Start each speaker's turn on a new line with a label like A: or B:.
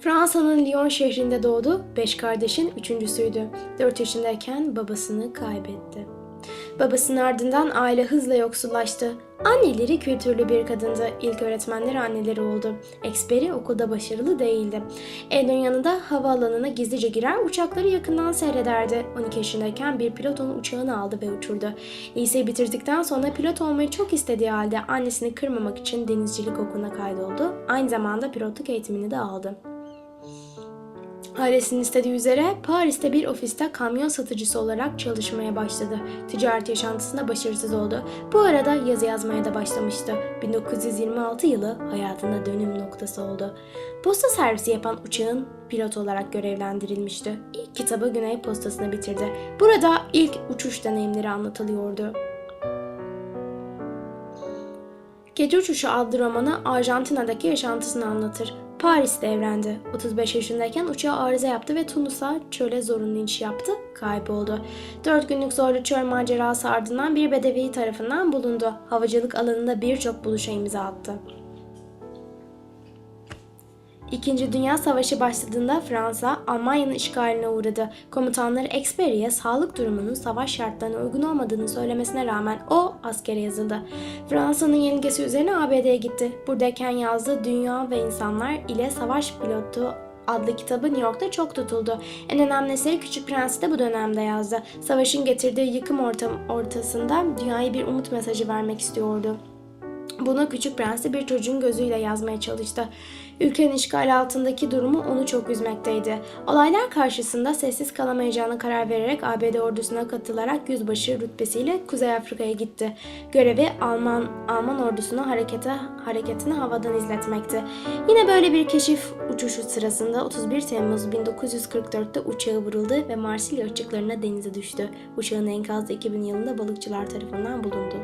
A: Fransa'nın Lyon şehrinde doğdu. Beş kardeşin üçüncüsüydü. Dört yaşındayken babasını kaybetti. Babasının ardından aile hızla yoksullaştı. Anneleri kültürlü bir kadındı. İlk öğretmenleri anneleri oldu. Eksperi okulda başarılı değildi. Evin yanında havaalanına gizlice girer, uçakları yakından seyrederdi. 12 yaşındayken bir pilot onun uçağını aldı ve uçurdu. Liseyi bitirdikten sonra pilot olmayı çok istediği halde annesini kırmamak için denizcilik okuluna kaydoldu. Aynı zamanda pilotluk eğitimini de aldı. Ailesinin istediği üzere Paris'te bir ofiste kamyon satıcısı olarak çalışmaya başladı. Ticaret yaşantısında başarısız oldu. Bu arada yazı yazmaya da başlamıştı. 1926 yılı hayatında dönüm noktası oldu. Posta servisi yapan uçağın pilot olarak görevlendirilmişti. İlk kitabı Güney Postası'nı bitirdi. Burada ilk uçuş deneyimleri anlatılıyordu. Gece Uçuşu adlı romanı Arjantina'daki yaşantısını anlatır. Paris'te evlendi. 35 yaşındayken uçağı arıza yaptı ve Tunus'a çöle zorunlu iniş yaptı, kayboldu. 4 günlük zorlu çöl macerası ardından bir bedevi tarafından bulundu. Havacılık alanında birçok buluşa imza attı. İkinci Dünya Savaşı başladığında Fransa, Almanya'nın işgaline uğradı. Komutanları Experi'ye sağlık durumunun savaş şartlarına uygun olmadığını söylemesine rağmen o askere yazıldı. Fransa'nın yenilgisi üzerine ABD'ye gitti. Buradayken yazdığı Dünya ve İnsanlar ile Savaş Pilotu adlı kitabı New York'ta çok tutuldu. En önemli eseri Küçük Prens'i de bu dönemde yazdı. Savaşın getirdiği yıkım ortam ortasında dünyaya bir umut mesajı vermek istiyordu. Bunu Küçük Prens'i bir çocuğun gözüyle yazmaya çalıştı. Ülkenin işgali altındaki durumu onu çok üzmekteydi. Olaylar karşısında sessiz kalamayacağına karar vererek ABD ordusuna katılarak yüzbaşı rütbesiyle Kuzey Afrika'ya gitti. Görevi Alman Alman ordusunu harekete hareketini havadan izletmekti. Yine böyle bir keşif uçuşu sırasında 31 Temmuz 1944'te uçağı vuruldu ve Marsilya açıklarına denize düştü. Uçağın enkazı 2000 yılında balıkçılar tarafından bulundu.